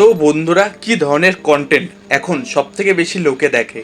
তো বন্ধুরা, কি ধরনের কন্টেন্ট এখন সব থেকে বেশি লোকে দেখে?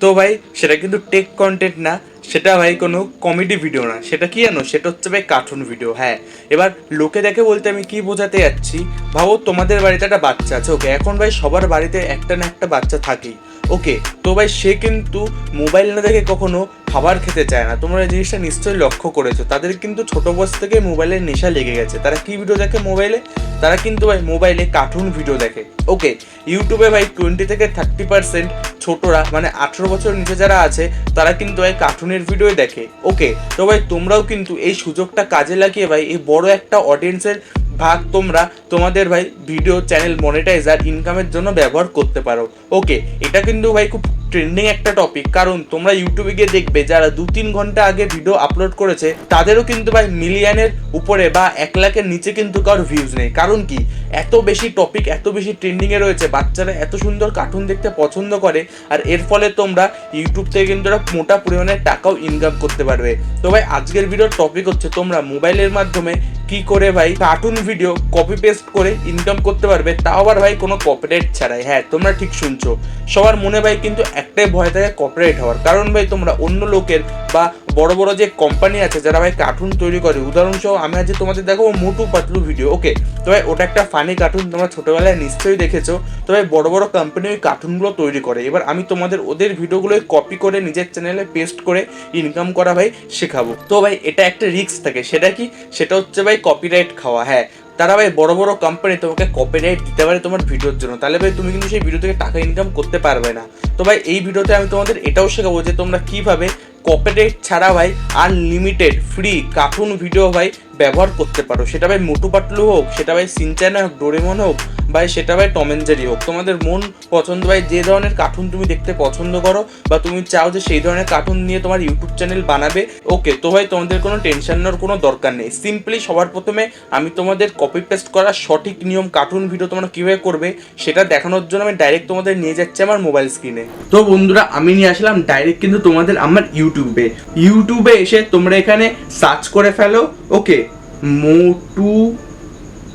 তো ভাই, সেটা কিন্তু টেক কন্টেন্ট না, সেটা ভাই কোনো কমেডি ভিডিও না। সেটা কি জানো? সেটা হচ্ছে ভাই কার্টুন ভিডিও হ্যাঁ। এবার লোকে দেখে বলতে আমি কি বোঝাতে যাচ্ছি? ভাবো তোমাদের বাড়িতে একটা বাচ্চা আছে ওকে এখন ভাই সবার বাড়িতে একটা না একটা বাচ্চা থাকেই। ওকে তো ভাই সে কিন্তু মোবাইল না দেখে কখনো খাবার খেতে চায় না। তোমরা এই জিনিসটা নিশ্চয়ই লক্ষ্য করেছ। তাদের কিন্তু ছোট বয়স থেকে মোবাইলের নেশা লেগে গেছে। তারা কি ভিডিও দেখে মোবাইলে তারা কিন্তু ভাই মোবাইলে কার্টুন ভিডিও দেখে। ওকে ইউটিউবে ভাই টোয়েন্টি থেকে থার্টি পার্সেন্ট ছোটরা মানে আঠেরো বছর নিচে যারা আছে, তারা কিন্তু ভাই কার্টুনের ভিডিও দেখে। ওকে তো ভাই তোমরাও কিন্তু এই সুযোগটা কাজে লাগিয়ে ভাই এই বড় একটা অডিয়েন্সের ভাগ তোমরা তোমাদের ভাই ভিডিও চ্যানেল মনিটাইজার ইনকামের জন্য ব্যবহার করতে পারো। ওকে এটা কিন্তু ভাই খুব ট্রেন্ডিং একটা টপিক কারণ তোমরা ইউটিউবে গিয়ে দেখবে, যারা দু তিন ঘণ্টা আগে ভিডিও আপলোড করেছে, তাদেরও কিন্তু ভাই মিলিয়নের উপরে বা এক লাখের নিচে কিন্তু কারোর ভিউজ নেই। কারণ কি? এত বেশি টপিক এত বেশি ট্রেন্ডিংয়ে রয়েছে, বাচ্চারা এত সুন্দর কার্টুন দেখতে পছন্দ করে, আর এর ফলে তোমরা ইউটিউব থেকে কিন্তু একটা মোটা পরিমাণে টাকাও ইনকাম করতে পারবে। তো ভাই, আজকের ভিডিওর টপিক হচ্ছে তোমরা মোবাইলের মাধ্যমে কি করে ভাই কার্টুন ভিডিও কপি পেস্ট করে ইনকাম করতে পারবে, তাও আবার ভাই কোনো কপিরাইট ছাড়াই। হ্যাঁ তোমরা ঠিক শুনছো। সবার মনে ভাই কিন্তু একটাই ভয় থাকে কপিরাইট হওয়ার। কারণ ভাই তোমরা অন্য লোকের বা বড় বড় যে কোম্পানি আছে, যারা ভাই কার্টুন তৈরি করে উদাহরণসহ আমি আজ তোমাদের দেখাবো মোটু পাতলু ভিডিও ওকে তো ভাই ওটা একটা ফানি কার্টুন তোমরা ছোটবেলায় নিশ্চয়ই দেখেছ। তো ভাই বড় বড় কোম্পানি ওই কার্টুনগুলো তৈরি করে। এবার আমি তোমাদের ওদের ভিডিওগুলো কপি করে নিজের চ্যানেলে পেস্ট করে ইনকাম করা ভাই শেখাবো। তো ভাই এটা একটা রিস্ক থাকে। সেটা কি? সেটা হচ্ছে ভাই কপিরাইট খাওয়া হ্যাঁ। তারা ভাই বড় বড় কোম্পানি তোমাকে কপিরাইট দিতে পারে তোমার ভিডিওর জন্য। তাহলে ভাই তুমি কিন্তু সেই ভিডিও থেকে টাকা ইনকাম করতে পারবে না। তো ভাই এই ভিডিওতে আমি তোমাদের এটাও শেখাবো যে তোমরা কীভাবে কপিরাইট ছাড়া ভাই আনলিমিটেড ফ্রি কার্টুন ভিডিও ভাই ব্যবহার করতে পারো। সেটা ভাই মোটু পাটলু হোক, সেটা ভাই সিনচ্যান হোক ডোরেমন হোক ভাই সেটা ভাই টম অ্যান্ড জেরি হোক। তোমাদের মন পছন্দ ভাই যে ধরনের কার্টুন তুমি দেখতে পছন্দ করো, বা তুমি চাও যে সেই ধরনের কার্টুন নিয়ে তোমার ইউটিউব চ্যানেল বানাবে ওকে তো ভাই তোমাদের কোনো টেনশন নেওয়ার কোনো দরকার নেই। সিম্পলি সবার প্রথমে আমি তোমাদের কপি পেস্ট করার সঠিক নিয়ম কার্টুন ভিডিও তোমরা কীভাবে করবে, সেটা দেখানোর জন্য আমি ডাইরেক্ট তোমাদের নিয়ে যাচ্ছি আমার মোবাইল স্ক্রিনে তো বন্ধুরা, আমি নিয়ে আসলাম ডাইরেক্ট কিন্তু তোমাদের আমার ইউটিউবে ইউটিউবে এসে তোমরা এখানে সার্চ করে ফেলো ওকে মোটু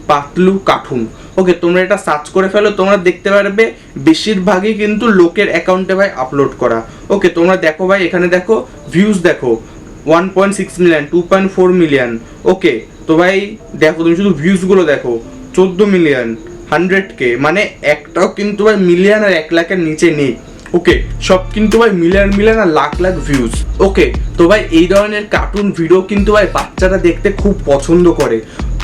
পাতলু কার্টুন। ওকে তোমরা এটা সার্চ করে ফেলো, তোমরা দেখতে পারবে বেশিরভাগই কিন্তু লোকের অ্যাকাউন্টে ভাই আপলোড করা। ওকে তোমরা দেখো ভাই, এখানে দেখো ভিউজ দেখো one point six million two point four million okay তো ভাই, দেখো, তুমি শুধু ভিউজগুলো দেখো, চোদ্দ মিলিয়ন হান্ড্রেড কে মানে একটাও কিন্তু ভাই মিলিয়ন আর এক লাখের নিচে নেই। ওকে সব কিন্তু ভাই মিলিয়ন মিলিয়ন আর লাখ লাখ ভিউজ ওকে তো ভাই এই ধরনের কার্টুন ভিডিও কিন্তু ভাই বাচ্চারা দেখতে খুব পছন্দ করে।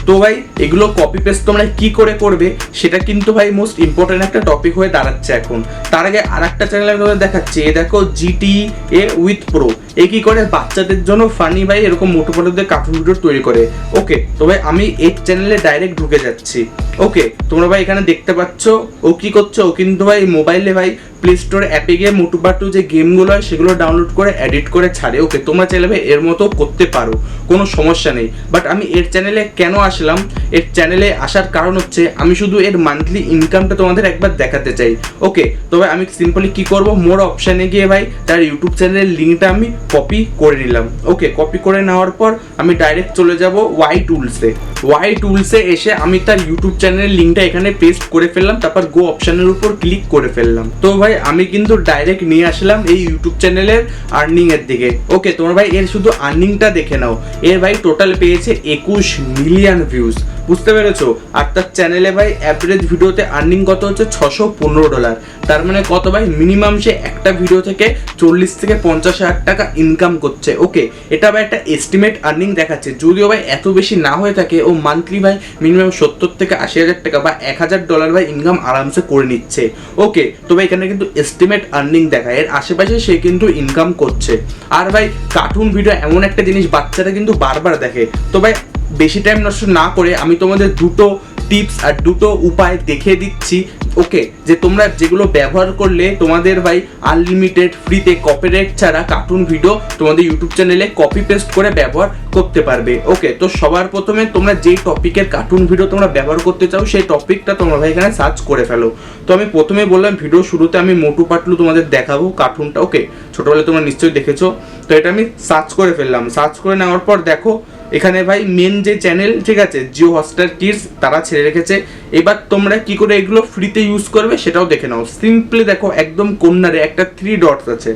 তো ভাই এগুলো কপি পেস্ট তোমরা কি করে করবে, সেটা কিন্তু ভাই মোস্ট ইম্পর্টেন্ট একটা টপিক হয়ে দাঁড়াচ্ছে এখন। তার আগে আর একটা চ্যানেল আমি দেখাচ্ছি, এ দেখো জিটি এ উইথ প্রো এ কি করে বাচ্চাদের জন্য ফানি ভাই এরকম মোটো মোটোদের কার্টুন ভিডিও তৈরি করে। ওকে তো ভাই আমি এই চ্যানেলে ডাইরেক্ট ঢুকে যাচ্ছি। ওকে তোমরা ভাই এখানে দেখতে পাচ্ছ, ও কি করছ? ও কিন্তু ভাই মোবাইলে ভাই প্লে স্টোর অ্যাপে গিয়ে মোটু পাটু যে গেমগুলো হয়, সেগুলো ডাউনলোড করে এডিট করে ছাড়ে। ওকে তোমরা চাইলে ভাই এর মতো করতে পারো, কোনো সমস্যা নেই। বাট আমি এর চ্যানেলে কেন আসলাম? এর চ্যানেলে আসার কারণ হচ্ছে, আমি শুধু এর মান্থলি ইনকামটা তোমাদের একবার দেখাতে চাই। ওকে তবে আমি সিম্পলি কি করব? মোর অপশানে গিয়ে ভাই তার ইউটিউব চ্যানেলের লিঙ্কটা আমি কপি করে নিলাম। ওকে কপি করে নেওয়ার পর আমি ডাইরেক্ট চলে যাব ওয়াই টুলসে ওয়াই টুলসে এসে আমি তার ইউটিউব চ্যানেলের লিঙ্কটা এখানে পেস্ট করে ফেললাম, তারপর গো অপশানের উপর ক্লিক করে ফেললাম। তো ভাই, আমি কিন্তু ডাইরেক্ট নিয়ে আসলাম এই ইউটিউব চ্যানেলের আর্নিং এর দিকে। ওকে তোমার ভাই, এর শুধু আর্নিংটা দেখে নাও। এর ভাই টোটাল পেয়েছে একুশ মিলিয়ন ভিউজ বুঝতে পেরেছ? আর তার চ্যানেলে ভাই অ্যাভারেজ ভিডিওতে আর্নিং কত হচ্ছে? ছশো পনেরো ডলার তার মানে কত ভাই? মিনিমাম সে একটা ভিডিও থেকে চল্লিশ থেকে পঞ্চাশ হাজার টাকা ইনকাম করছে। ওকে এটা ভাই একটা এস্টিমেট আর্নিং দেখাচ্ছে। যদিও ভাই এত বেশি না হয়ে থাকে, ও মান্থলি ভাই মিনিমাম সত্তর থেকে আশি হাজার টাকা বা এক হাজার ডলার ভাই ইনকাম আরামসে করে নিচ্ছে। ওকে তো ভাই এখানে কিন্তু এস্টিমেট আর্নিং দেখায়। এর আশেপাশে সে কিন্তু ইনকাম করছে। আর ভাই কার্টুন ভিডিও এমন একটা জিনিস বাচ্চারা কিন্তু বারবার দেখে। তো ভাই বেশি টাইম নষ্ট না করে আমি তোমাদের দুটো টিপস আর দুটো উপায় দেখিয়ে দিচ্ছি। ওকে যে তোমরা যেগুলো ব্যবহার করলে তোমাদের ভাই আনলিমিটেড ফ্রিতে কপিরাইট ছাড়া কার্টুন ভিডিও তোমাদের ইউটিউব চ্যানেলে কপি পেস্ট করে ব্যবহার করতে পারবে। ওকে তো সবার প্রথমে তোমরা যেই টপিকের কার্টুন ভিডিও তোমরা ব্যবহার করতে চাও, সেই টপিকটা তোমরা ভাই এখানে সার্চ করে ফেলো। তো আমি প্রথমে বললাম ভিডিও শুরুতে আমি মোটু পাটলু তোমাদের দেখাবো কার্টুনটা ওকে ছোটোবেলায় তোমরা নিশ্চয়ই দেখেছ। তো এটা আমি সার্চ করে ফেললাম। সার্চ করে নেওয়ার পর দেখো এখানে ভাই মেন যে চ্যানেল ঠিক আছে জিও হটস্টার কিডস তারা ছেড়ে রেখেছে। এবার তোমরা কি করে এগুলো ফ্রিতে ইউজ করবে সেটাও দেখে নাও। সিম্পলি দেখো, একদম কর্নারে একটা থ্রি ডটস আছে।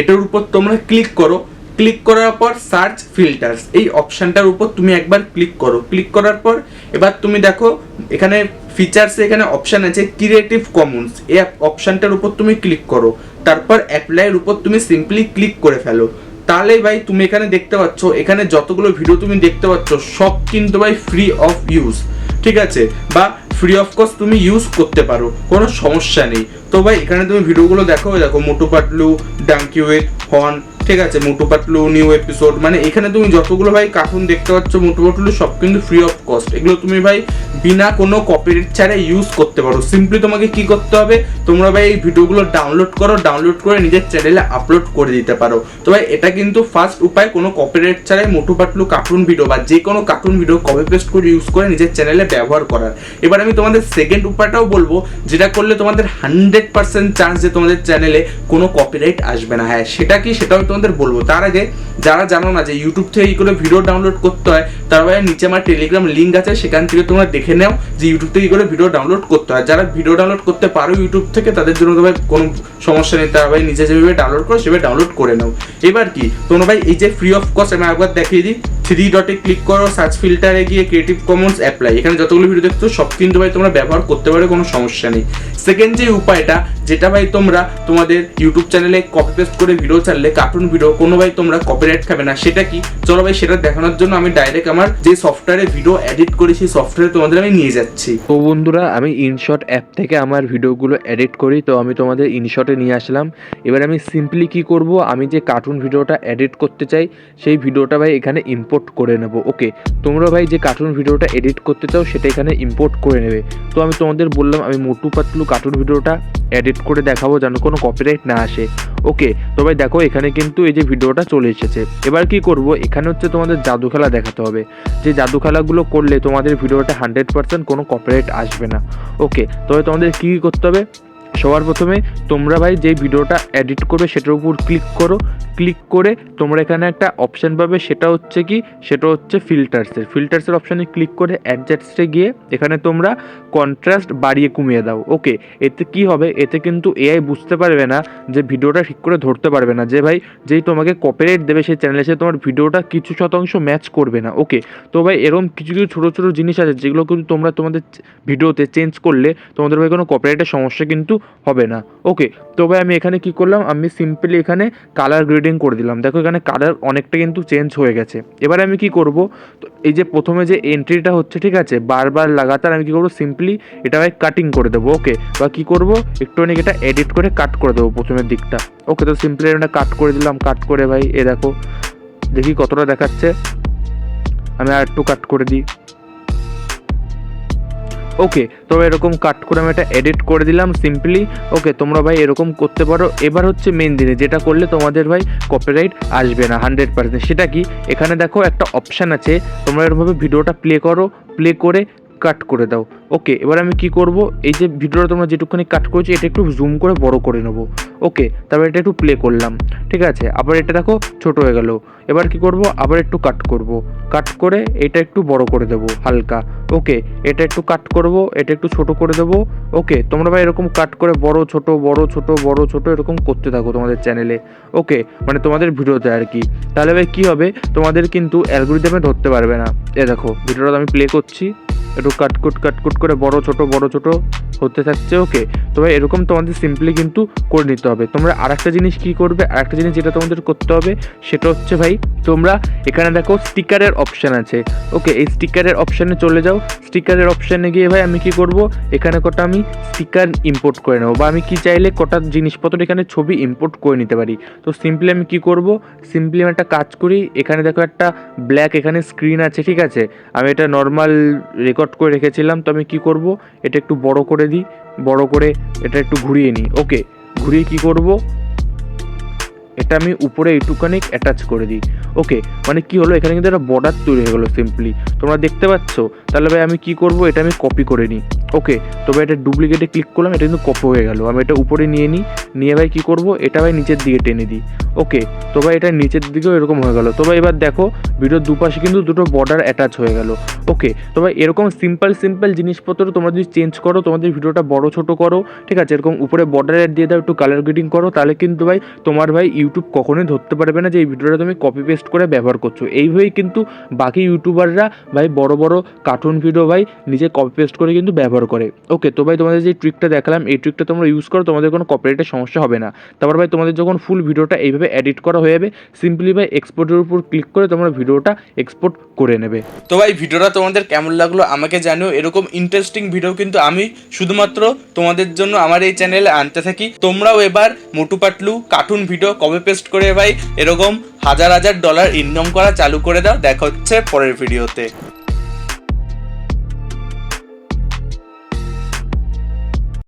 এটার উপর তোমরা ক্লিক করো। ক্লিক করার পর সার্চ ফিল্টার্স এই অপশানটার উপর তুমি একবার ক্লিক করো। ক্লিক করার পর এবার তুমি দেখো, এখানে ফিচার্স এখানে অপশান আছে ক্রিয়েটিভ কমন্স এই অপশানটার উপর তুমি ক্লিক করো। তারপর অ্যাপ্লাইয়ের উপর তুমি সিম্পলি ক্লিক করে ফেলো। তাহলে ভাই তুমি এখানে দেখতে পাচ্ছ, এখানে যতগুলো ভিডিও তুমি দেখতে পাচ্ছ, সব কিন্তু ভাই ফ্রি অফ ইউজ ঠিক আছে? বা ফ্রি অফ কস্ট তুমি ইউজ করতে পারো, কোনো সমস্যা নেই। তো ভাই এখানে তুমি ভিডিওগুলো দেখো দেখো, মোটু পাটলু ডাঙ্কিওয়েট হর্ন ঠিক আছে, মোটু পাতলু নিউ এপিসোড মানে এখানে তুমি যতগুলো ভাই কার্টুন দেখতে পাচ্ছ, মোটু পাতলু সব কিন্তু ফ্রি অফ কস্ট এগুলো তুমি ভাই বিনা কোনো কপিরাইট ছাড়া ইউজ করতে পারো। সিম্পলি তোমাকে কি করতে হবে? তোমরা ভাই এই ভিডিওগুলো ডাউনলোড করো ডাউনলোড করে নিজের চ্যানেলে আপলোড করে দিতে পারো। তো ভাই এটা কিন্তু ফার্স্ট উপায়, কোনো কপিরাইট ছাড়াই মোটু পাতলু কার্টুন ভিডিও বা যে কোনো কার্টুন ভিডিও কপি পেস্ট করে ইউজ করে নিজের চ্যানেলে ব্যবহার করার। এবার আমি তোমাদের সেকেন্ড উপায়টাও বলব, যেটা করলে তোমাদের হান্ড্রেড পার্সেন্ট চান্স যে তোমাদের চ্যানেলে কোনো কপিরাইট আসবে না। হ্যাঁ সেটা কি? সেটাও আমি তোমাদের বলব। তার আগে যারা জানো না যে ইউটিউব থেকে এই করে ভিডিও ডাউনলোড করতে হয়, তার বাইরে নিচে আমার টেলিগ্রাম লিঙ্ক আছে, সেখান থেকে তোমরা দেখে নাও যে ইউটিউব থেকে করে ভিডিও ডাউনলোড করতে হয়। যারা ভিডিও ডাউনলোড করতে পারো ইউটিউব থেকে, তাদের জন্য তোমার কোনো সমস্যা নেই। তারা ভাই নিজে যেভাবে ডাউনলোড করো, সেভাবে ডাউনলোড করে নাও। এবার কি? তোমরা ভাই এই যে ফ্রি অফ কস্ট আমি একবার দেখিয়ে দিই। থ্রি ডটে ক্লিক করো সার্চ ফিল্টারে গিয়ে ক্রিয়েটিভ কমন্স অ্যাপ্লাই এখানে যতগুলো ভিডিও দেখছ, সব কিন্তু ভাই তোমরা ব্যবহার করতে পারো, কোনো সমস্যা নেই। সেকেন্ড যে উপায়টা, যেটা ভাই তোমরা তোমাদের ইউটিউব চ্যানেলে কপি পেস্ট করে ভিডিও চাললে কার্টুন ভিডিও কোনো ভাই তোমরা কপিরাইট খাবে না। সেটা কি? চলো ভাই, সেটা দেখানোর জন্য আমি ডাইরেক্ট আমার যে সফটওয়্যারে ভিডিও এডিট করি, সেই সফটওয়্যারে তোমাদের আমি নিয়ে যাচ্ছি। তো বন্ধুরা, আমি ইনশট অ্যাপ থেকে আমার ভিডিওগুলো এডিট করি, তো আমি তোমাদের ইনশটে নিয়ে আসলাম। এবার আমি সিম্পলি কি করব? আমি যে কার্টুন ভিডিওটা এডিট করতে চাই, সেই ভিডিওটা ভাই এখানে ইম্পোর্ট করে নেব। ওকে তোমরা ভাই যে কার্টুন ভিডিওটা এডিট করতে চাও, সেটা এখানে ইম্পোর্ট করে নেবে। তো আমি তোমাদের বললাম, আমি মোটু পাতলু কার্টুন ভিডিওটা এডিট করে দেখাবো যেন কোনো কপিরাইট না আসে। ওকে তো ভাই দেখো, এখানে কিন্তু এই যে ভিডিওটা চলে এসেছে। এবার কি করব? এখানে হচ্ছে তোমাদের জাদু খেলা দেখাতে হবে। যে জাদু খেলাগুলো করলে তোমাদের ভিডিওটা হান্ড্রেড পার্সেন্ট কোনো কপিরাইট আসবে না। ওকে তবে তোমাদের কী করতে হবে? সবার প্রথমে তোমরা ভাই যে ভিডিওটা এডিট করবে সেটার উপর ক্লিক করো। ক্লিক করে তোমরা এখানে একটা অপশান পাবে, সেটা হচ্ছে কি? সেটা হচ্ছে ফিল্টার্সের ফিল্টার্সের অপশানে ক্লিক করে অ্যাডজাস্টে গিয়ে এখানে তোমরা কন্ট্রাস্ট বাড়িয়ে কমিয়ে দাও। ওকে এতে কি হবে? এতে কিন্তু এআই বুঝতে পারবে না যে ভিডিওটা ঠিক করে ধরতে পারবে না। যে ভাই যেই তোমাকে কপিরাইট দেবে সেই চ্যানেলে সে তোমার ভিডিওটা কিছু শতাংশ ম্যাচ করবে না। ওকে তো ভাই এরকম কিছু কিছু ছোটো ছোটো জিনিস আছে যেগুলো কিন্তু তোমরা তোমাদের ভিডিওতে চেঞ্জ করলে তোমাদের ভাই কোনো কপিরাইটের সমস্যা কিন্তু হবে না। ওকে তো ভাই আমি এখানে কি করলাম? আমি সিম্পলি এখানে কালার গ্রেডিং করে দিলাম। দেখো এখানে কালার অনেকটা কিন্তু চেঞ্জ হয়ে গেছে। এবার আমি কি করব? তো এই যে প্রথমে যে এন্ট্রিটা হচ্ছে, ঠিক আছে? বারবার লাগাতার আমি কি করব? সিম্পলি এটা ভাই কাটিং করে দেবো ওকে বা কি করব? একটুখানি এটা এডিট করে কাট করে দেবো প্রথমের দিকটা। ওকে তো সিম্পলি এটা কাট করে দিলাম। কাট করে ভাই, এ দেখো। দেখি কতটা দেখাচ্ছে। আমি আর একটু কাট করে দিই। ওকে তো এরকম কাট করে আমি এটা এডিট করে দিলাম সিম্পলি ওকে তোমরা ভাই এরকম করতে পারো। এবার হচ্ছে মেন দিনে যেটা করলে তোমাদের ভাই কপিরাইট আসবে না হান্ড্রেড পার্সেন্ট সেটা কি? এখানে দেখো একটা অপশান আছে। তোমরা এরকমভাবে ভিডিওটা প্লে করো। প্লে করে কাট করে দাও। ওকে এবার আমি কি করব? এই যে ভিডিওটা তোমরা যেটুকুখানি কাট করেছি, এটা একটু জুম করে বড় করে নেব। ওকে তারপর এটা একটু প্লে করলাম। ঠিক আছে? আবার এটা দেখো ছোট হয়ে গেল। এবার কি করব? আবার একটু কাট করব। কাট করে এটা একটু বড় করে দেবো, হালকা। ওকে এটা একটু কাট করব, এটা একটু ছোট করে দেবো। ওকে তোমরা ভাই এরকম কাট করে বড়, ছোট বড় ছোট বড়, ছোট এরকম করতে থাকো তোমাদের চ্যানেলে ওকে মানে তোমাদের ভিডিওতে আর কি। তাহলে ভাই কী হবে? তোমাদের কিন্তু অ্যালগোরিদমে ধরতে পারবে না। এ দেখো, ভিডিওটা আমি প্লে করছি। একটু কাটকুট কাটকুট করে বড়, ছোট বড়, ছোট হতে থাকছে ওকে তো ভাই, এরকম তোমাদের সিম্পলি কিন্তু করে নিতে হবে। তোমরা আরেকটা জিনিস কী করবে? আর একটা জিনিস যেটা তোমাদের করতে হবে, সেটা হচ্ছে ভাই, তোমরা এখানে দেখো স্টিকারের অপশান আছে ওকে এই স্টিকারের অপশানে চলে যাও। স্টিকারের অপশানে গিয়ে ভাই, আমি কি করব? এখানে কটা আমি স্টিকার ইম্পোর্ট করে নেব বা আমি কি চাইলে কটা জিনিসপত্র এখানে ছবি ইম্পোর্ট করে নিতে পারি। তো সিম্পলি আমি কি করব? সিম্পলি আমি একটা কাজ করি, এখানে দেখো একটা ব্ল্যাক এখানে স্ক্রিন আছে, ঠিক আছে? আমি এটা নর্মাল রেকর্ড করে রেখেছিলাম, তো আমি কি করব? এটা একটু বড় করে দিই, বড় করে এটা একটু ঘুরিয়ে নিই। ওকে, ঘুরিয়ে কি করব? এটা আমি উপরে এইটুখানি অ্যাটাচ করে দিই। ওকে মানে কি হলো? এখানে কিন্তু একটা বর্ডার তৈরি হয়ে গেলো সিম্পলি তোমরা দেখতে পাচ্ছ? তাহলে ভাই আমি কি করব? এটা আমি কপি করে নিই। ওকে তো ভাই এটা ডুপ্লিকেটে ক্লিক করলাম, এটা কিন্তু কপি হয়ে গেল। আমি এটা উপরে নিয়ে নিই, নিয়ে ভাই কী করব? এটা ভাই নিচের দিকে টেনে দিই। ওকে তো ভাই এটা নিচের দিকেও এরকম হয়ে গেল। তো ভাই এবার দেখো, ভিডিওর দুপাশে কিন্তু দুটো বর্ডার অ্যাটাচ হয়ে গেল। ওকে তো ভাই এরকম সিম্পল সিম্পল জিনিসপত্র তোমরা যদি চেঞ্জ করো, তোমাদের ভিডিওটা বড়, ছোট করো, ঠিক আছে? এরকম উপরে বর্ডার অ্যাড দিয়ে দাও, একটু কালার গ্রেডিং করো, তাহলে কিন্তু ভাই তোমার ভাই ইউটিউব কখনোই ধরতে পারবে না যে এই ভিডিওটা তুমি কপি পেস্ট করে ব্যবহার করছ। এইভাবেই কিন্তু বাকি ইউটিউবাররা ভাই বড় বড় কার্টুন ভিডিও ভাই নিজে কপি পেস্ট করে কিন্তু ব্যবহার করে। ওকে তো ভাই তোমাদের যে ট্রিকটা দেখালাম, এই ট্রিকটা তোমরা ইউজ করো, তোমাদের কোনো কপিরাইটের সমস্যা হবে না। তারপর ভাই তোমাদের যখন ফুল ভিডিওটা এইভাবে এডিট করা হয়ে যাবে সিম্পলি ভাই এক্সপোর্টের উপর ক্লিক করে তোমরা ভিডিওটা এক্সপোর্ট করে নেবে। তো ভাই ভিডিওটা তোমাদের কেমন লাগল আমাকে জানিও, এরকম ইন্টারেস্টিং ভিডিও কিন্তু আমি শুধুমাত্র তোমাদের জন্য আমার এই চ্যানেলে আনতে থাকি। তোমরাও এবার Motu Patlu cartoon video copy paste করে ভাই, এরকম হাজার হাজার ডলার ইনকাম করা চালু করে দাও। দেখা হচ্ছে পরের ভিডিওতে